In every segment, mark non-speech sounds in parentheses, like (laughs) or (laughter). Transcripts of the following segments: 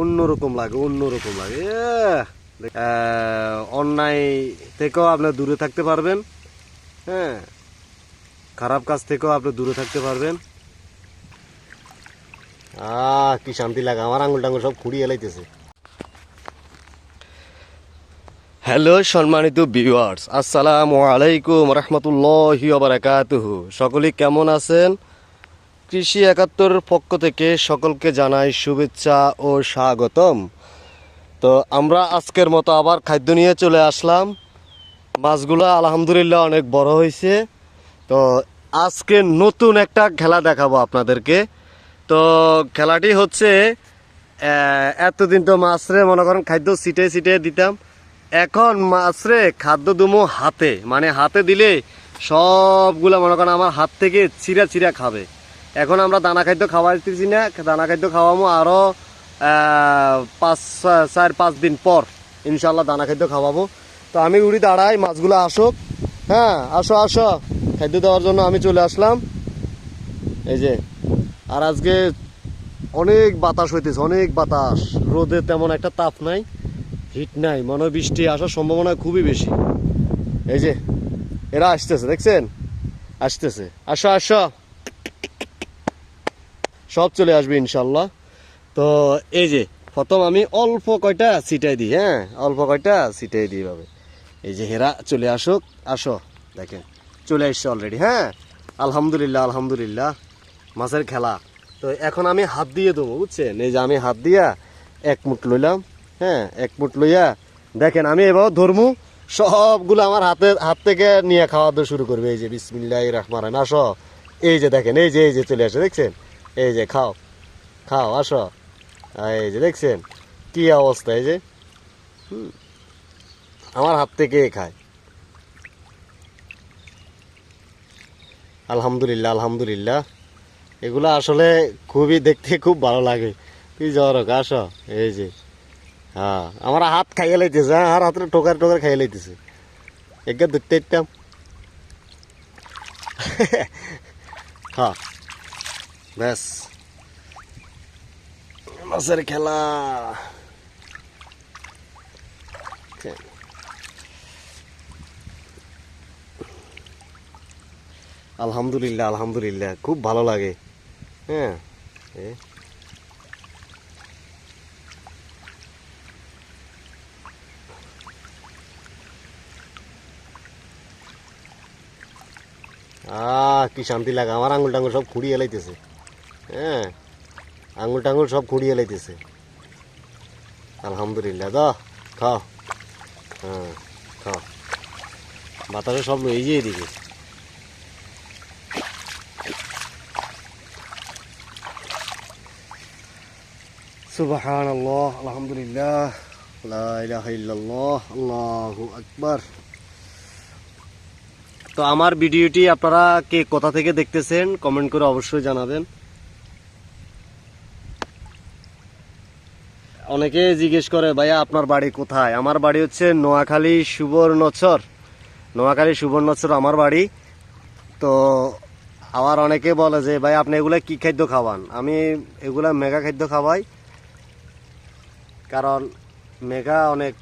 অন্যরকম লাগে অন্যরকম লাগে। অন্যায় থেকেও আপনি দূরে থাকতে পারবেন। হ্যাঁ খারাপ কাজ থেকেও আপনি দূরে থাকতে পারবেন। আহ, কি শান্তি লাগে, আমার আঙুল টাঙ্গুল সব খুঁড়িয়ে এলাইতেছে হ্যালো সম্মানিত ভিউয়ার্স আসসালামু আলাইকুম রহমতুল্লাহি বারাকাতুহু। সকলে কেমন আছেন? কৃষি একাত্তর পক্ষ থেকে সকলকে জানাই শুভেচ্ছা ও স্বাগতম। তো আমরা আজকের মতো আবার খাদ্য নিয়ে চলে আসলাম। মাছগুলো আলহামদুলিল্লাহ অনেক বড় হয়েছে। তো আজকে নতুন একটা খেলা দেখাবো আপনাদেরকে। তো খেলাটি হচ্ছে এতদিন তো মাছরে মনে করেন খাদ্য ছিটে ছিটে দিতাম। এখন মাছরে খাদ্য দুমো হাতে মানে হাতে দিলে সবগুলা মনে করেন আমার হাত থেকে ছিঁড়া ছিঁড়া খাবে। এখন আমরা দানা খাদ্য খাওয়াইতেছি না, দানা খাদ্য খাওয়াবো আরও পাঁচ, চার, পাঁচ দিন পর ইনশাল্লাহ দানা খাদ্য খাওয়াবো। তো আমি উড়ি দাঁড়াই, মাছগুলো আসুক। হ্যাঁ আসো আসো। খাদ্য দেওয়ার জন্য আমি চলে আসলাম। এই যে, আর আজকে অনেক বাতাস হইতেছে, অনেক বাতাস। রোদে তেমন একটা তাপ নাই, হিট নাই, মনে বৃষ্টি আসার সম্ভাবনা খুবই বেশি। এই যে, এরা আসতেছে, দেখছেন? আসতেছে। আসো আসো। সব চলে আসবে ইনশাল্লাহ। তো এই যে, প্রথম আমি অল্প কয়টা সিটাই দিই হ্যাঁ? অল্প কয়টা সিটাই দিই ভাবে এই যে হেরা, চলে আসুক। আসো, দেখেন, চলে আসছে অলরেডি হ্যাঁ? আলহামদুলিল্লাহ আলহামদুলিল্লাহ, মাছের খেলা। তো এখন আমি হাত দিয়ে দেবো, বুঝছেন? এই যে আমি হাত দিয়া এক মুট লইলাম হ্যাঁ? এক মুট লইয়া, দেখেন, আমি এবার ধরমু, সবগুলো আমার হাতে, হাত থেকে নিয়ে খাওয়া দাওয়া শুরু করবে। এই যে বিসমিল্লাহ রহমান রহিম, আসো। এই যে দেখেন, এই যে এই যে চলে আসে, দেখছেন? এই যে, খাও। খাও, আসো। এই যে, দেখছেন? কি অবস্থা, এই যে? আমার হাত থেকে খায়। আলহামদুলিল্লাহ আলহামদুলিল্লাহ। এগুলো আসলে খুবই দেখতে খুব ভালো লাগে। কি জ্বর আসো। এই যে। হ্যাঁ আমার হাত খাইয়ে লাইতেছে হ্যাঁ আর হাতে টোকার টোকার খাইয়ে লাইতেছে। একে দেখতে ইতাম হ্যাঁ ব্যাস। মাছের খেলা। আলহামদুলিল্লাহ আলহামদুলিল্লাহ। খুব ভালো লাগে। হ্যাঁ। আহ, কি শান্তি লাগে। আমার আঙুল টাঙ্গুল সব খুঁড়িয়ে এলাইতেছে। হ্যাঁ আঙুল টাঙ্গুল সব খুঁড়িয়ে এলাইতেছে আলহামদুলিল্লাহ দ খাও। হ্যাঁ খাও। বাতাসে সব লই যেয়ে দিকে সুবহান আল্লাহ আলহামদুলিল্লাহ তো আমার ভিডিওটি আপনারা কে কোথা থেকে দেখতেছেন, কমেন্ট করে অবশ্যই জানাবেন। অনেকে জিজ্ঞেস করে, ভাইয়া, আপনার বাড়ি কোথায়? আমার বাড়ি হচ্ছে নোয়াখালী সুবর্ণচর। নোয়াখালী সুবর্ণচর আমার বাড়ি। তো আবার অনেকে বলে যে ভাই আপনি এগুলা কি খাদ্য খাওয়ান? আমি এগুলা মেগা খাদ্য খাওয়াই। কারণ মেগা অনেক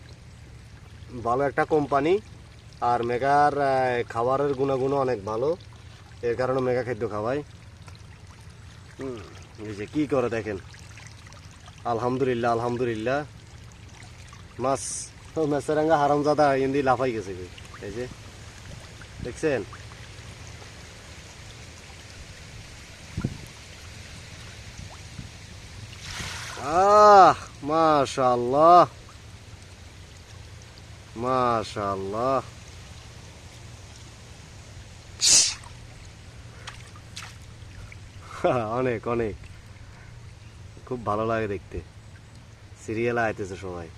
ভালো একটা কোম্পানি, আর মেগার খাবারের গুণাগুণও অনেক ভালো। এর কারণে মেগা খাদ্য খাওয়াই। যে কি করে দেখেন? আলহামদুলিল্লাহ আলহামদুলিল্লাহ মাছ মেসেরাঙ্গা হারামজাদা ইন্দি লাফাই গেছে এই যে, দেখছেন? আহ, মাশাআল্লাহ। মাশাআল্লাহ। অনেক অনেক। খুব ভালো লাগে দেখতে। সিরিয়াল আইতেছে সবাই।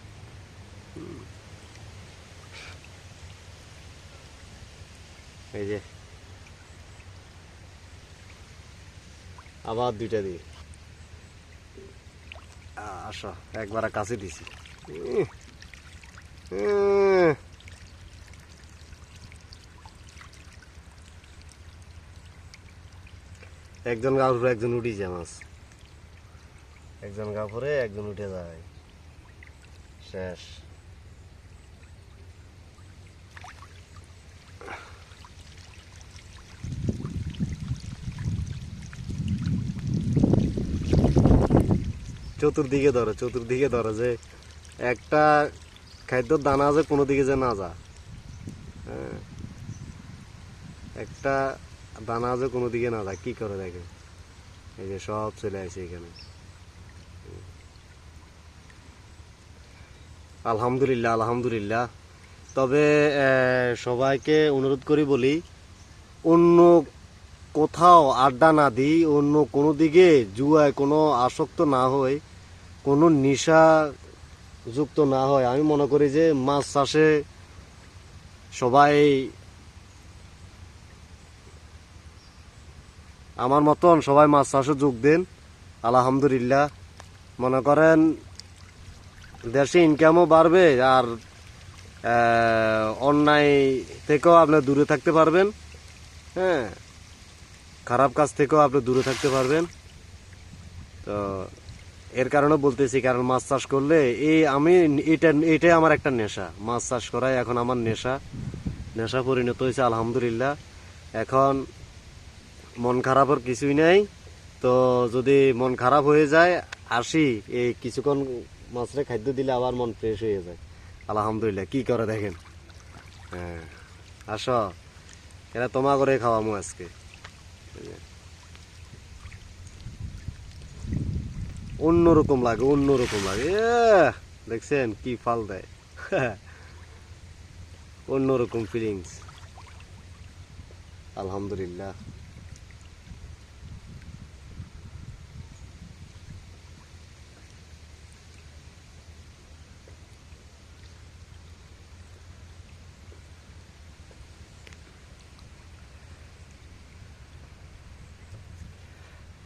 এই যে। আবার দুইটা দিই আসো, একবার কাছে দিছি। একজন গাউর একজন উঠিছে মাছ। একজন কাপড়ে, একজন উঠে যায়। শেষ। চতুর্দিকে ধরো চতুর্দিকে ধরো যে একটা খাদ্য দানা আছে, কোনো দিকে যে না যা হ্যাঁ। একটা দানা আছে, কোনো দিকে না যা কি করে দেখে এই যে সব চলে আসে এখানে। আলহামদুলিল্লাহ আলহামদুলিল্লাহ। তবে সবাইকে অনুরোধ করি বলি, অন্য কোথাও আড্ডা না দিই, অন্য কোনো দিকে জুয়ায় কোনো আসক্ত না হয় কোনো নেশা যুক্ত না হয় আমি মনে করি যে মাছ চাষে সবাই আমার মতন সবাই মাছ চাষে যোগ দেন। আলহামদুলিল্লাহ। মনে করেন দেশে ইনকামও বাড়বে আর অন্যায় থেকেও আপনি দূরে থাকতে পারবেন। হ্যাঁ খারাপ কাজ থেকেও আপনি দূরে থাকতে পারবেন। তো, এর কারণে বলতেছি, কারণ মাছ চাষ করলে এই আমি এটা, এটাই আমার একটা নেশা। মাছ চাষ করাই এখন আমার নেশা। নেশা পরিণত হয়েছে, আলহামদুলিল্লাহ। এখন মন খারাপের কিছুই নাই। তো যদি মন খারাপ হয়ে যায়, আসি। এই কিছুক্ষণ মাছরে খাদ্য দিলে আবার মন ফ্রেশ হয়ে যায়। আলহামদুলিল্লাহ, কি করে দেখেন? হ্যাঁ আসো। এরা তোমা করে খাওয়ামো আজকে। অন্যরকম লাগে অন্যরকম লাগে। দেখছেন কি ফাল দেয়। (laughs) অন্যরকম ফিলিংস আলহামদুলিল্লাহ।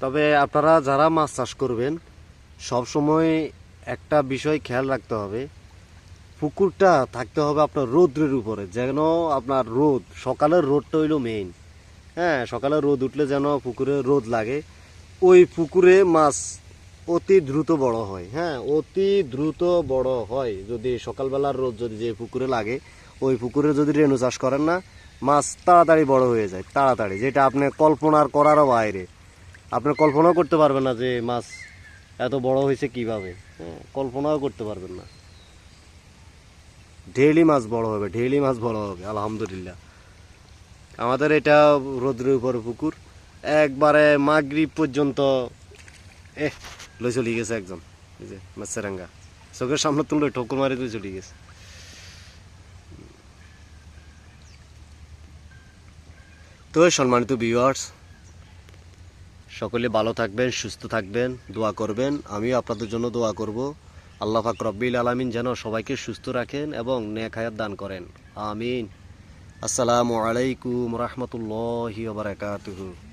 তবে আপনারা যারা মাছ চাষ করবেন, সব সময় একটা বিষয় খেয়াল রাখতে হবে। পুকুরটা থাকতে হবে আপনার রোদ্রের উপরে, যেন আপনার রোদ, সকালের রোদটা হইল মেইন হ্যাঁ সকালে রোদ উঠলে যেন পুকুরে রোদ লাগে। ওই পুকুরে মাছ অতি দ্রুত বড় হয়। হ্যাঁ অতি দ্রুত বড় হয়। যদি সকালবেলার রোদ যদি যে পুকুরে লাগে, ওই পুকুরে যদি রেণু চাষ করেন না, মাছ তাড়াতাড়ি বড় হয়ে যায়, তাড়াতাড়ি। যেটা আপনি কল্পনার করারও বাইরে। আপনি কল্পনাও করতে পারবেন না যে মাছ এত বড় হয়েছে কীভাবে। হ্যাঁ কল্পনাও করতে পারবেন না। ডেইলি মাছ বড় হবে, ডেইলি মাছ বড় হবে, আলহামদুলিল্লাহ। আমাদের এটা রোদ্রের উপর পুকুর, একবারে মাগরিব পর্যন্ত, এ, লই চলে গেছে একজন মাছেরাঙ্গা। চোখের সামনে তুললে ঠোকর মারি তুই চলে গেছে। তো সম্মানিত ভিউয়ার্স সকলে ভালো থাকবেন, সুস্থ থাকবেন, দোয়া করবেন। আমিও আপনাদের জন্য দোয়া করব। আল্লাহ পাক রব্বিল আলমিন যেন সবাইকে সুস্থ রাখেন এবং ন্যাক হায়াত দান করেন। আমিন। আসসালামু আলাইকুম রহমতুল্লাহ বারাকাতুহু।